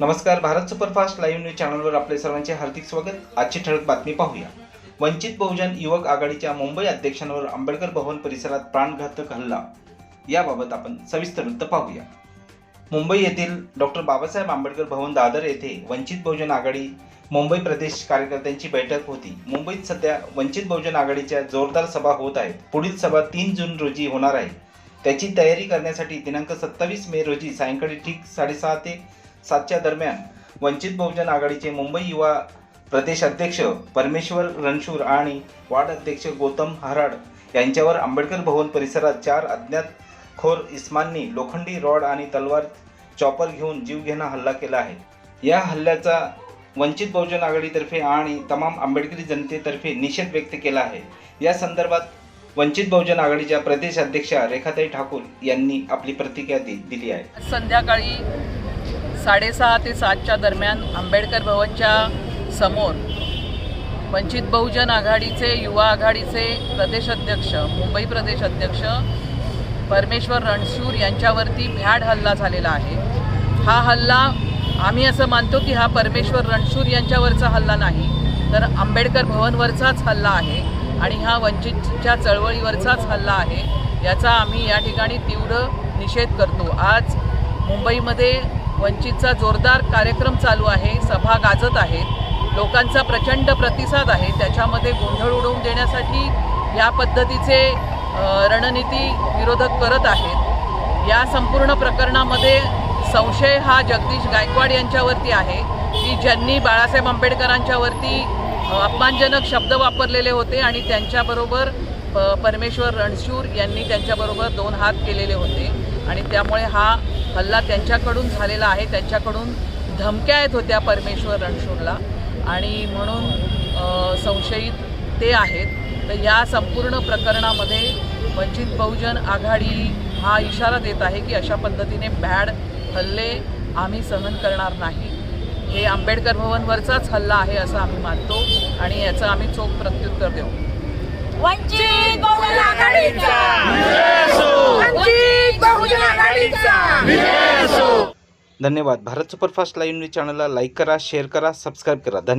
नमस्कार Bharat superfast live news चॅनलवर आपले सर्वांचे हार्दिक स्वागत. आजची ठळक बातमी पाहूया. वंचित बहुजन युवक आघाडीच्या मुंबई अध्यक्षांवर आंबेडकर भवन परिसरात प्राणघातक हल्ला. याबाबत आपण सविस्तर वृत्त पाहूया. मुंबई येथील डॉक्टर बाबासाहेब आंबेडकर भवन दादर येथे वंचित बहुजन आघाडी मुंबई प्रदेश कार्यकर्त्यांची बैठक होती. मुंबईत सध्या वंचित बहुजन आघाडीच्या जोरदार सभा होत आहेत. पुढील सभा तीन जून रोजी होणार आहे. त्याची तयारी करण्यासाठी दिनांक सत्तावीस मे रोजी सायंकाळी ठीक साडेसहा ते सातच्या दरम्यान वंचित बहुजन आघाडीचे मुंबई युवा प्रदेश अध्यक्ष परमेश्वर रणशूर आणि वार्ड अध्यक्ष गौतम हराड यांच्यावर आंबेडकर भवन परिसरात चार अज्ञात खोर इस्मांनी लोखंडी रॉड आणि तलवार चॉपर घेऊन जीवघेणा हल्ला केला आहे. या हल्ल्याचा वंचित बहुजन आघाडीतर्फे आणि तमाम आंबेडकरी जनतेतर्फे निषेध व्यक्त केला आहे. या संदर्भात वंचित बहुजन आघाडीच्या प्रदेश अध्यक्षा रेखाताई ठाकूर यांनी आपली प्रतिक्रिया दि- दिली आहे. संध्याकाळी साडेसहा ते सातच्या दरम्यान आंबेडकर भवनच्या समोर वंचित बहुजन आघाडीचे युवा आघाडीचे प्रदेश अध्यक्ष मुंबई प्रदेश अध्यक्ष परमेश्वर रणसूर यांच्यावरती भ्याड हल्ला झालेला आहे. हा हल्ला आम्ही असं मानतो की हा परमेश्वर रणसूर यांच्यावरचा हल्ला नाही तर आंबेडकर भवनवरचाच हल्ला आहे आणि हा वंचितच्या चळवळीवरचाच हल्ला आहे याचा आम्ही या ठिकाणी तीव्र निषेध करतो. आज मुंबईमध्ये वंचितचा जोरदार कार्यक्रम चालू आहे सभा गाजत आहेत लोकांचा प्रचंड प्रतिसाद आहे त्याच्यामध्ये गोंधळ उडवून देण्यासाठी या पद्धतीचे रणनीती विरोधक करत आहेत. या संपूर्ण प्रकरणामध्ये संशय हा जगदीश गायकवाड यांच्यावरती आहे की ज्यांनी बाळासाहेब आंबेडकरांच्यावरती अपमानजनक शब्द वापरलेले होते आणि त्यांच्याबरोबर प- परमेश्वर रणशूर यांनी त्यांच्याबरोबर दोन हात केलेले होते. आणि त्यामुळे हा हल्ला त्यांच्याकडून झालेला आहे. त्यांच्याकडून धमक्या येत होत्या परमेश्वर रणशूरला. आणि म्हणून संशयित ते आहेत. तर या संपूर्ण प्रकरणामध्ये वंचित बहुजन आघाडी हा इशारा देत आहे की अशा पद्धतीने भॅड हल्ले आम्ही सहन करणार नाही. हे आंबेडकर भवनवरचाच हल्ला आहे असं आम्ही मानतो आणि याचं आम्ही चोख प्रत्युत्तर देऊ. वंचित बहुजन वंचित बहुजन आघाडीचा धन्यवाद. भारत सुपरफास्ट लाईव्ह न्यूज चॅनलला लाईक करा शेअर करा सबस्क्राईब करा. धन्य